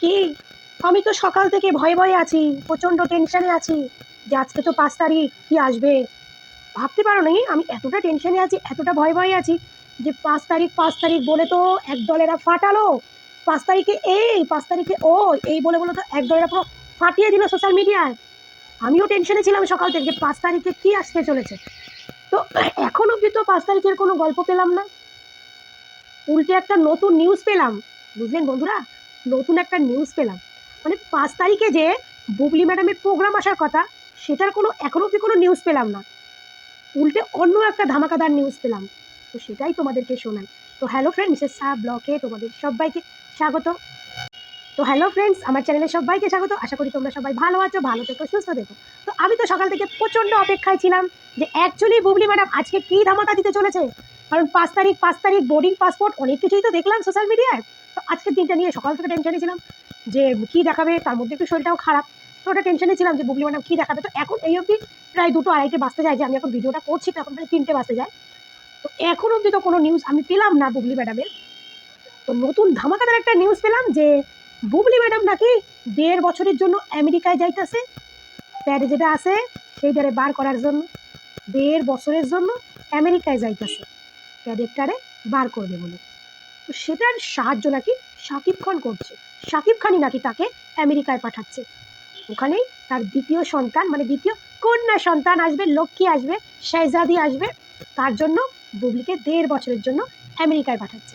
কি? আমি তো সকাল থেকে ভয়ে ভয়ে আছি, প্রচণ্ড টেনশনে আছি। যে আজকে তো পাঁচ তারিখ, কি আসবে? ভাবতে পারো নি আমি এতটা টেনশনে আছি, এতটা ভয়ে ভয়ে আছি যে পাঁচ তারিখ পাঁচ তারিখ বলে তো এক দলেরা ফাটালো। পাঁচ তারিখে এই, পাঁচ তারিখে ও, এই বলে বলে তো এক দলেরা পুরো ফাটিয়ে দিল সোশ্যাল মিডিয়ায় আমিও টেনশনে ছিলাম সকাল থেকে যে পাঁচ তারিখে কি আসতে চলেছে। তো এখন অবধি তো পাঁচ তারিখের কোনো গল্প পেলাম না। উল্টে একটা নতুন নিউজ পেলাম। বুঝলেন বন্ধুরা? নতুন একটা নিউজ পেলাম। মানে পাঁচ তারিখে যে বুবলি ম্যাডামের প্রোগ্রাম আসার কথা, সেটার কোনো, এখন অবধি কোনো নিউজ পেলাম না। উল্টে অন্য একটা ধামাকাদার নিউজ পেলাম। তো সেটাই তোমাদেরকে শোনাই। তো হ্যালো ফ্রেন্ড মিসেস ব্লকে তোমাদের সবাইকে স্বাগত। তো হ্যালো ফ্রেন্ডস আমার চ্যানেলে সবাইকে স্বাগত। আশা করি তোমরা সবাই ভালো আছো, ভালো থেকো, সুস্থ থেকো। তো আমি তো সকাল থেকে প্রচণ্ড অপেক্ষায় ছিলাম যে অ্যাকচুয়ালি বুবলি ম্যাডাম আজকে কী ধামাকা দিতে চলেছে? কারণ পাঁচ তারিখ পাঁচ তারিখ বোর্ডিং পাসপোর্ট অনেক কিছুই তো দেখলাম সোশ্যাল মিডিয়ায় তো আজকের দিনটা নিয়ে সকাল থেকে টেনশনে ছিলাম যে কী দেখাবে, তার মধ্যে একটু শরীরটাও খারাপ। তো ওটা টেনশনে ছিলাম যে, বুবলি ম্যাডাম কী দেখাবে? তো এখন এই অবধি প্রায় দুটো আড়াইটে বাজতে যায় যে, আমি এখন ভিডিওটা করছি, তো এখন প্রায় তিনটে বাজতে যায়। তো এখন অবধি তো কোনো নিউজ আমি পেলাম না বুবলি ম্যাডামের তো নতুন ধামাকাদার একটা নিউজ পেলাম যে, বুবলি ম্যাডাম নাকি দেড় বছরের জন্য আমেরিকায় যাইতেছে। প্যাডে যেটা আছে, সেইটারে বার করার জন্য, দেড় বছরের জন্য আমেরিকায় যাইতেছে। প্যাডেরটারে বার করবে বলে। তো সেটার সাহায্য নাকি শাকিব খান করছে। শাকিব খানই নাকি তাকে আমেরিকায় পাঠাচ্ছে। ওখানেই তার দ্বিতীয় সন্তান মানে দ্বিতীয় কন্যা সন্তান আসবে, লক্ষ্মী আসবে, শেহজাদি আসবে, তার জন্য বুবলিকে দেড় বছরের জন্য আমেরিকায় পাঠাচ্ছে।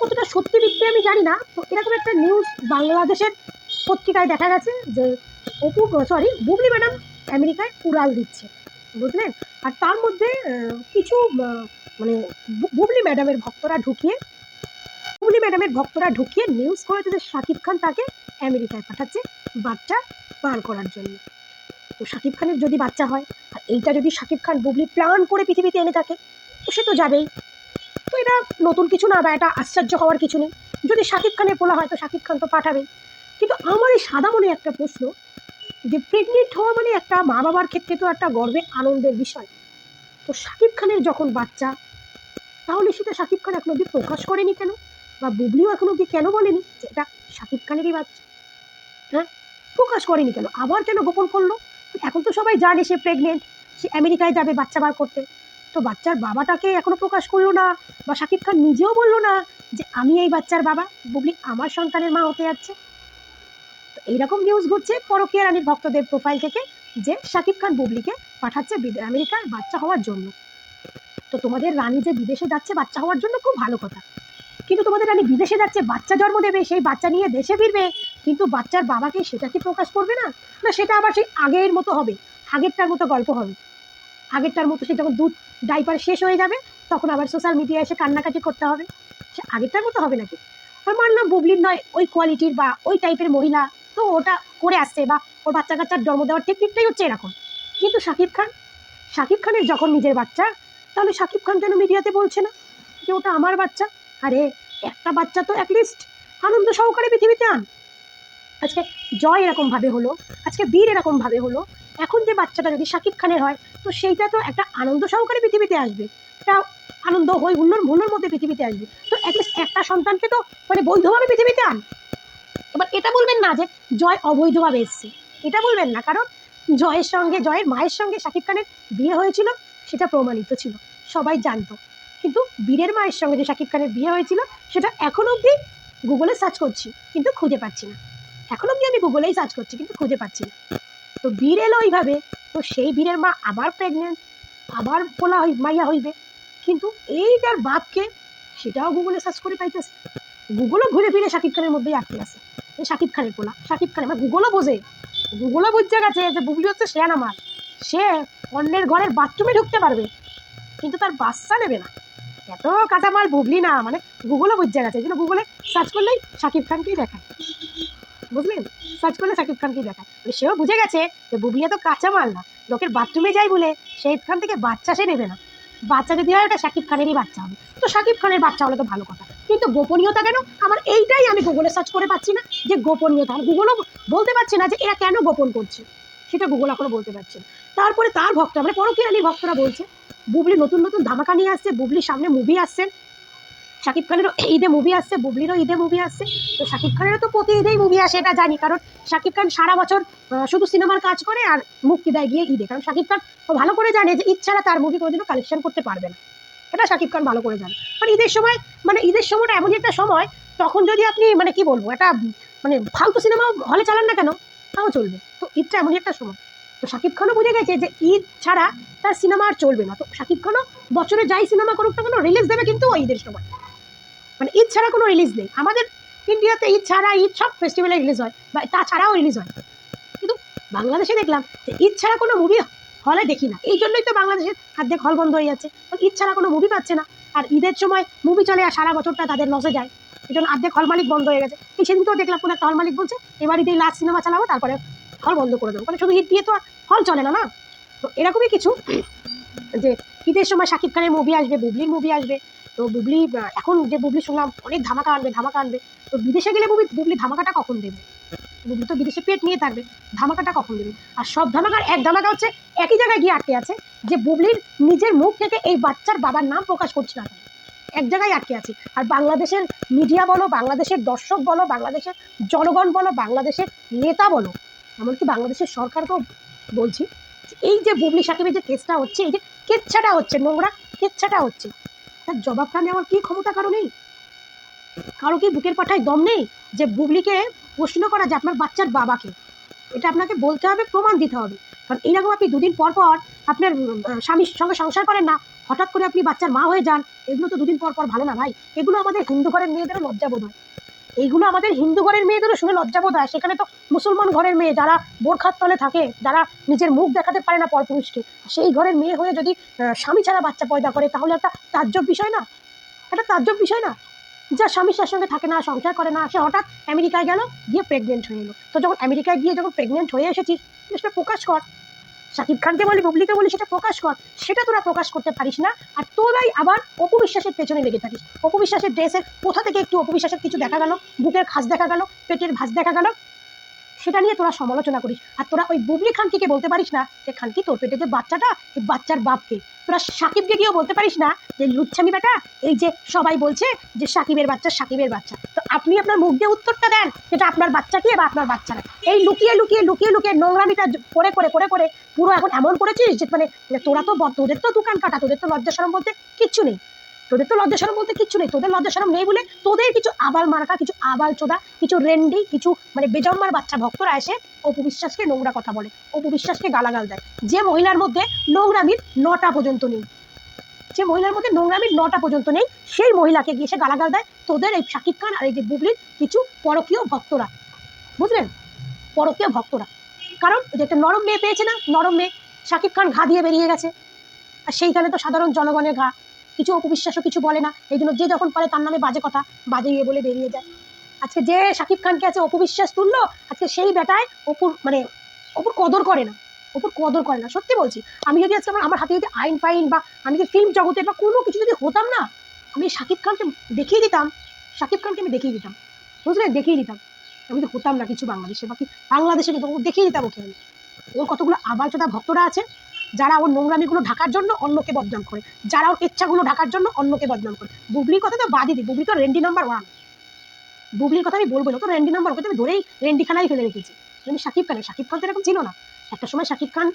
কতটা সত্যি মিথ্যে আমি জানি না, তো এরকম একটা নিউজ বাংলাদেশের পত্রিকায় দেখা গেছে যে অপু সরি বুবলি ম্যাডাম আমেরিকায় উড়াল দিচ্ছে। বুঝলেন আর তার মধ্যে কিছু মানে বুবলি ম্যাডামের ভক্তরা ঢুকিয়ে, বুবলি ম্যাডামের ভক্তরা ঢুকিয়ে নিউজ করেছে যে শাকিব খান তাকে আমেরিকায় পাঠাচ্ছে বাচ্চা বার করার জন্য। তো শাকিব খানের যদি বাচ্চা হয়, আর এইটা যদি শাকিব খান বুবলি প্ল্যান করে পৃথিবীতে এনে থাকে তো সে তো যাবেই। তো এটা নতুন কিছু না বা এটা আশ্চর্য হওয়ার কিছু নেই। যদি শাকিব খানের বলা হয়, তো শাকিব খান তো পাঠাবেই। কিন্তু আমার এই সাদা মনে একটা প্রশ্ন, যে প্রেগনেন্ট হওয়া মানে একটা মা বাবার ক্ষেত্রে তো একটা গর্বের, আনন্দের বিষয়। তো শাকিব খানের যখন বাচ্চা, তাহলে সেটা শাকিব খান এখন অব্দি প্রকাশ করেনি কেন? বা বুবলিও এখন অব্দি কেন বলেনি যে এটা শাকিব খানেরই বাচ্চা? হ্যাঁ? প্রকাশ করেনি কেন? আবার কেন গোপন করল? এখন তো সবাই জানে সে প্রেগনেন্ট সে আমেরিকায় যাবে বাচ্চা বার করতে। তো বাচ্চার বাবাটাকে এখনও প্রকাশ করল না, বা শাকিব খান নিজেও বলল না যে আমি এই বাচ্চার বাবা, বুবলি আমার সন্তানের মা হতে যাচ্ছে। তো এইরকম নিউজ ঘুরছে পরকীয়া রানীর ভক্তদের প্রোফাইল থেকে। যে শাকিব খান বুবলিকে পাঠাচ্ছে আমেরিকায় বাচ্চা হওয়ার জন্য। তো তোমাদের রানী যে বিদেশে যাচ্ছে বাচ্চা হওয়ার জন্য খুব ভালো কথা। কিন্তু তোমাদের রানী বিদেশে যাচ্ছে, বাচ্চা জন্ম দেবে, সেই বাচ্চা নিয়ে দেশে ফিরবে। কিন্তু বাচ্চার বাবাকে সেটা কি প্রকাশ করবে না? না, সেটা আবার সেই আগের মতো হবে। আগেরটার মতো গল্প হবে। আগেরটার মতো সে যখন দুধ, ডাইপার শেষ হয়ে যাবে, তখন আবার সোশ্যাল মিডিয়ায় এসে কান্নাকাটি করতে হবে। সে আগেরটার মতো হবে নাকি? আর মানলাম বুবলির নয়, ওই কোয়ালিটির বা ওই টাইপের মহিলা, তো ওটা করে আসছে বা ওর বাচ্চা কাচ্চার জন্ম দেওয়ার টেকনিকটাই হচ্ছে এরকম। কিন্তু শাকিব খান, শাকিব খানের যখন নিজের বাচ্চা, তাহলে শাকিব খান কেন মিডিয়াতে বলছে না? যে ওটা আমার বাচ্চা? আরে, একটা বাচ্চা তো অ্যাটলিস্ট আনন্দ সহকারে পৃথিবীতে আন। আজকে জয় এরকম ভাবে হলো, আজকে বীর এরকম ভাবে হলো, এখন যে বাচ্চাটা যদি শাকিব খানের হয়, তো সেইটা তো একটা আনন্দ সহকারে পৃথিবীতে আসবে। একটা আনন্দ হই হুল্লোর ভুলোর মধ্যে পৃথিবীতে আসবে। তো অ্যাটলিস্ট একটা সন্তানকে তো মানে বৈধভাবে পৃথিবীতে আন। এবার এটা বলবেন না যে জয় অবৈধভাবে এসছে। এটা বলবেন না, কারণ জয়ের সঙ্গে, জয়ের মায়ের সঙ্গে শাকিব খানের বিয়ে হয়েছিল, সেটা প্রমাণিত ছিল, সবাই জানতো। কিন্তু বীরের মায়ের সঙ্গে যে শাকিব খানের বিয়ে হয়েছিল, সেটা এখন অবধি গুগলে সার্চ করছি, কিন্তু খুঁজে পাচ্ছি না। এখন অবধি আমি গুগলেই সার্চ করছি, কিন্তু খুঁজে পাচ্ছি না। তো বীর এলো ওইভাবে, তো সেই বীরের মা আবার প্রেগনেন্ট আবার বলা হই, মাইয়া হইবে। কিন্তু এইটার বাপকে সেটাও গুগলে সার্চ করে পাইতেছে। গুগলও ঘুরে ফিরে শাকিব খানের মধ্যেই আটকে আছে। শাকিব খানের পোলা, শাকিব খান এবার গুগলও বোঝে। গুগলও বুঝতে গেছে যে বুবলি হচ্ছে শেয়ানা মাল সে অন্যের ঘরের বাথরুমে ঢুকতে পারবে, কিন্তু তার বাচ্চা নেবে না। এত কাঁচামাল বুবলি না মানে গুগলও বুঝতে গেছে জন্য গুগলে সার্চ করলেই শাকিব খানকেই দেখায়। বুঝলেন? সার্চ করলে শাকিব খানকেই দেখায়। মানে সেও বুঝে গেছে যে বুবলি এত কাঁচামাল না, লোকের বাথরুমে যায় বলে সেই খান থেকে বাচ্চা সে নেবে না। বাচ্চা যদি হয় ওটা শাকিব খানেরই বাচ্চা হবে। তো শাকিব খানের বাচ্চা হলে তো ভালো কথা। কিন্তু গোপনীয়তা কেন? আমার এইটাই আমি গুগলে সার্চ করে পাচ্ছি না যে গোপনীয়তা। আর গুগলও বলতে পারছে না যে এরা কেন গোপন করছে। সেটা গুগল এখনও বলতে পারছে তারপরে তার ভক্তরা মানে পরকীয়ানির ভক্তরা বলছে, বুবলি নতুন নতুন ধামাকা নিয়ে আসছে বুবলির সামনে মুভি আসছে। শাকিব খানেরও ঈদে মুভি আসছে, বুবলিরও ঈদে মুভি আসছে। তো শাকিব খানেরও তো প্রতি ঈদেই মুভি আসে, এটা জানি। কারণ শাকিব খান সারা বছর শুধু সিনেমার কাজ করে আর মুক্তি দেয় গিয়ে ঈদে। কারণ শাকিব খান ভালো করে জানে যে ছাড়া তার মুভি কোনোদিনও কালেকশন করতে পারবে না। এটা শাকিব খান ভালো করে জানে। মানে ঈদের সময় মানে ঈদের সময়টা এমনই একটা সময়, তখন যদি আপনি মানে কি বলব, একটা মানে ফালতু সিনেমা হলে চালান না কেন? তাও চলবে। তো ঈদটা এমনই একটা সময়। তো শাকিব খানও বুঝে গেছে যে ঈদ ছাড়া তার সিনেমা আর চলবে না। তো শাকিব খানও বছরে যাই সিনেমা করুক না কোনো রিলিজ দেবে কিন্তু ওই ঈদের সময়। মানে ঈদ ছাড়া কোনো রিলিজ নেই। আমাদের ইন্ডিয়াতে ঈদ ছাড়া ঈদ সব ফেস্টিভ্যালে রিলিজ হয়, বা তাছাড়াও রিলিজ হয়। কিন্তু বাংলাদেশে দেখলাম যে ঈদ ছাড়া কোনো মুভি হলে দেখি না। এই জন্যই তো বাংলাদেশের অর্ধেক হল বন্ধ হয়ে যাচ্ছে। ঈদ ছাড়া কোনো মুভি পাচ্ছে না। আর ঈদের সময় মুভি চলে আর সারা বছরটা তাদের লসে যায়। এই জন্য অর্ধেক হল মালিক বন্ধ হয়ে গেছে। এই সেদিনকেও দেখলাম কোনো একটা হল মালিক বলছে, এবার ঈদের লাস্ট সিনেমা চালাবো, তারপরে হল বন্ধ করে দেবো। মানে শুধু ঈদ দিয়ে তো আর হল চলে না না? তো এরকমই কিছু যে ঈদের সময় শাকিব খানের মুভি আসবে, বুবলির মুভি আসবে। তো বুবলি এখন যে বুবলি শুনলাম, অনেক ধামাকা আনবে ধামাকা আনবে। তো বিদেশে গেলে বুবলি বুবলি ধামাকাটা কখন দেবে? বুবলি তো বিদেশে পেট নিয়ে থাকবে, ধামাকাটা কখন দেবে? আর সব ধামাকার এক ধামাকা হচ্ছে একই জায়গায় গিয়ে আটকে আছে, যে বুবলির নিজের মুখ থেকে এই বাচ্চার বাবার নাম প্রকাশ করছে না এক জায়গায় আটকে আছে। আর বাংলাদেশের মিডিয়া বলো, বাংলাদেশের দর্শক বলো, বাংলাদেশের জনগণ বলো, বাংলাদেশের নেতা বলো, এমনকি বাংলাদেশের সরকারকেও বলছি, এই যে বুবলি সাকিবের যে কেসটা হচ্ছে, এই যে কেচ্ছাটা হচ্ছে, নোংরা কেচ্ছাটা হচ্ছে, তার জবাবটা নেওয়ার কি ক্ষমতা কারও নেই? কারও কি বুকের পাঠায় দম নেই যে বুবলিকে প্রশ্ন করা যে আপনার বাচ্চার বাবাকে, এটা আপনাকে বলতে হবে, প্রমাণ দিতে হবে। কারণ এইরকম আপনি দুদিন পর পর আপনার স্বামীর সঙ্গে সংসার করেন না, হঠাৎ করে আপনি বাচ্চার মা হয়ে যান, এগুলো তো দুদিন পর পর ভালো না ভাই। এগুলো আমাদের হিন্দু ঘরের মেয়েদেরও লজ্জাবোধ হয়। এইগুলো আমাদের হিন্দু ঘরের মেয়েদেরও শুনে লজ্জাবোধ হয়। সেখানে তো মুসলমান ঘরের মেয়ে, যারা বোরখার তলে থাকে, যারা নিজের মুখ দেখাতে পারে না পরপুরুষকে, সেই ঘরের মেয়ে হয়ে যদি স্বামী ছাড়া বাচ্চা পয়দা করে, তাহলে একটা তাজ্জব বিষয় না? একটা তাজ্জব বিষয় না? যা স্বামী তার সঙ্গে থাকে না, সংসার করে না, সে হঠাৎ আমেরিকায় গেল, গিয়ে প্রেগনেন্ট হয়ে এলো। তো যখন আমেরিকায় গিয়ে যখন প্রেগনেন্ট হয়ে এসেছিস সেটা প্রকাশ কর। শাকিব খানকে বলি, বুবলিকে বলি, সেটা প্রকাশ কর। সেটা তোরা প্রকাশ করতে পারিস না, আর তোরাই আবার অপবিশ্বাসের পেছনে লেগে থাকিস। অপবিশ্বাসের ড্রেসের কোথা থেকে একটু অপবিশ্বাসের কিছু দেখা গেল? বুকের খাস দেখা গেল? পেটের ভাঁজ দেখা গেল? সেটা নিয়ে তোরা সমালোচনা করিস। আর তোরা ওই বুবলি খানকে বলতে পারিস না যে, খানকি, তোর পেটে যে বাচ্চাটা, এই বাচ্চার বাপকে। তোরা সাকিবকে গিয়েও বলতে পারিস না যে, লুচ্ছামি বেটা, এই যে সবাই বলছে যে, সাকিবের বাচ্চা সাকিবের বাচ্চা। তো আপনি আপনার মুখ দিয়ে উত্তরটা দেন যেটা আপনার বাচ্চা কি বা আপনার বাচ্চা না এই লুকিয়ে লুকিয়ে লুকিয়ে লুকিয়ে নোংরামিটা করে করে করে করে পুরো এখন এমন করেছিস যে মানে তোরা তো তোদের তো দোকান কাটা, তোদের তো লজ্জা সরম বলতে কিচ্ছু নেই। তোদের তো লজ্জা সরম বলতে কিচ্ছু নেই। তোদের লজ্জা সরম নেই বলে তোদের কিছু আবাল মার্কা, কিছু আবাল চোদা, কিছু রেন্ডি, কিছু মানে বেজম্মার বাচ্চা ভক্তরা এসে অপু বিশ্বাসকে নোংরা কথা বলে, অপু বিশ্বাসকে গালাগাল দেয়। যে মহিলার মধ্যে নোংরামির নটা পর্যন্ত নেই। যে মহিলার মধ্যে নোংরামির নটা পর্যন্ত নেই, সেই মহিলাকে গিয়ে সে গালাগাল দেয়। তোদের এই শাকিব খান আর এই যে বুবলির কিছু পরকীয় ভক্তরা। বুঝলেন? পরকীয় ভক্তরা। কারণ যে একটা নরম মেয়ে পেয়েছে না? নরম মেয়ে শাকিব খান ঘা দিয়ে বেরিয়ে গেছে। আর সেইখানে তো সাধারণ জনগণের ঘা। কিছু অপবিশ্বাসও কিছু বলে না। এই জন্য যে যখন পারে তার নামে বাজে কথা, বাজে ইয়ে বলে বেরিয়ে যায়। আজকে যে শাকিব খানকে আছে অপবিশ্বাস তুললো, আজকে সেই বেটায় অপুর মানে অপুর কদর করে না। অপুর কদর করে না, সত্যি বলছি। আমি যদি আজকে আমার হাতে যদি আইন ফাইন বা আমি যদি ফিল্ম জগতে বা কোনো কিছু যদি হতাম না, আমি শাকিব খানকে দেখিয়ে দিতাম শাকিব খানকে আমি দেখিয়ে দিতাম। বুঝলেন দেখিয়ে দিতাম। আমি তো হতাম না কিছু বাংলাদেশে, বাকি বাংলাদেশে কিন্তু দেখিয়ে দিতাম ওকে আমি। ওর কতগুলো আবালচোদা ভক্তরা আছে যারা ওর নোংরামিগুলো ঢাকার জন্য অন্যকে বদনাম করে, যারা ওর ইচ্ছাগুলো ঢাকার জন্য অন্যকে বদনাম করে। বুবলির কথা তো বাদই দিই, বুবলি তো রেন্ডি নাম্বার ওয়ান বুবলির কথা আমি বলব না তো রেন্ডি নাম্বার ওকে আমি ধরেই রেন্ডিখানায় ফেলে রেখেছি। আমি শাকিব খানের, শাকিব খান তো এরকম ছিল না। একটা সময় শাকিব খান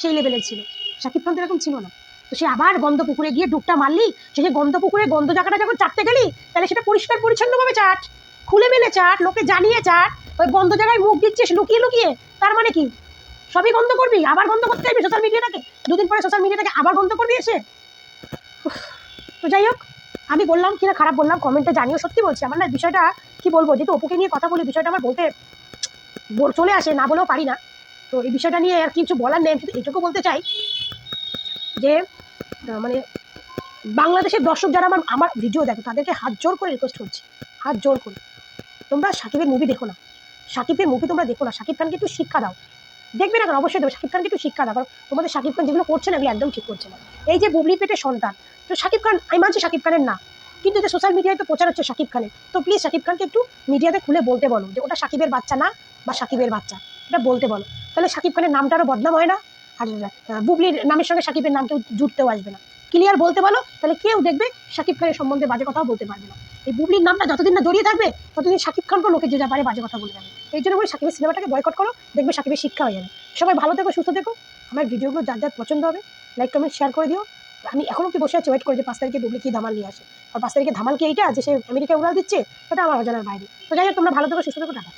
সেই লেভেলের ছিল, শাকিব খান তো এরকম ছিল না। তো সে আবার গন্ধ পুকুরে গিয়ে ডুবটা মারলি, সে গন্ধ পুকুরে গন্ধ জায়গাটা যখন চাটতে গেলি, তাহলে সেটা পরিষ্কার পরিচ্ছন্নভাবে চাট, খুলে মেলে চাট, লোকে জানিয়ে চাট, ওই গন্ধ জায়গায় মুখ দিচ্ছিস, লুকিয়ে লুকিয়ে, তার মানে কি? সবই গন্ধ করবি? আবার গন্ধ করতে চাইবি সোশ্যাল মিডিয়াটাকে দুদিন পরে সোশ্যাল মিডিয়াটাকে আবার গন্ধ করবি এসে? তো যাই হোক, আমি বললাম কিনা খারাপ বললাম কমেন্টে জানিও, সত্যি বলছি, আমার না বিষয়টা কি বলব, যেহেতু অপুকে নিয়ে কথা বলি, বিষয়টা আমার বলতে বল- চলে আসে, না বলেও পারি না। তো এই বিষয়টা নিয়ে আর কিছু বলার নেই শুধু এটুকু বলতে চাই যে মানে বাংলাদেশের দর্শক যারা আমার আমার ভিডিও দেখো, তাদেরকে হাত জোর করে রিকোয়েস্ট করছি, হাত জোর করে। তোমরা সাকিবের মুভি দেখো না। সাকিবের মুভি তোমরা দেখো না, সাকিব খানকে একটু শিক্ষা দাও। দেখবে না অবশ্যই দেবে শাকিব খানকে একটু শিক্ষা কারণ তোমাদের শাকিব খান যেগুলো করছে না এগুলো একদম ঠিক করছে না। এই যে বুবলি পেটে সন্তান, তো শাকিব খান, আমি মানছি শাকিব খানের না। কিন্তু এটা সোশ্যাল মিডিয়ায় তো প্রচার হচ্ছে শাকিব খানের। তো প্লিজ শাকিব খানকে একটু মিডিয়াতে খুলে বলতে বলো যে ওটা শাকিবের বাচ্চা না বা শাকিবের বাচ্চা। এটা বলতে বলো। তাহলে শাকিব খানের নামটা আরও বদনাম হয় না? আর বুবলির নামের সঙ্গে শাকিবের নাম কেউ জুটতেও আসবে না। ক্লিয়ার বলতে পারো? তাহলে কেউ দেখবে শাকিব খানের সম্বন্ধে বাজে কথাও বলতে পারবে না। এই বুবলির নামটা যতদিন না জড়িয়ে থাকবে, ততদিন শাকিব খানকে লোকে যে যা পারে বাজে কথা বলে যাবে। এই জন্য বলি শাকিবের সিনেমাটাকে বয়কট করো, দেখবে শাকিবের শিক্ষা হয়ে যাবে। সবাই ভালো থেকো, সুস্থ থেকো। আমার ভিডিওগুলো যার যার পছন্দ হবে লাইক কমেন্ট শেয়ার করে দিও। আমি এখনও কি বসে আছি ওয়েট করে যে পাঁচ তারিখে বুবলি কি ধামাল নিয়ে আসে। আর পাঁচ তারিখে ধামাল কি এইটা? যে সে আমেরিকায় উড়াল দিচ্ছে, সেটা আমার অজানার বাইরে। তো যাই হোক, তোমরা ভালো থেকো, সুস্থ থেকো, টাটা।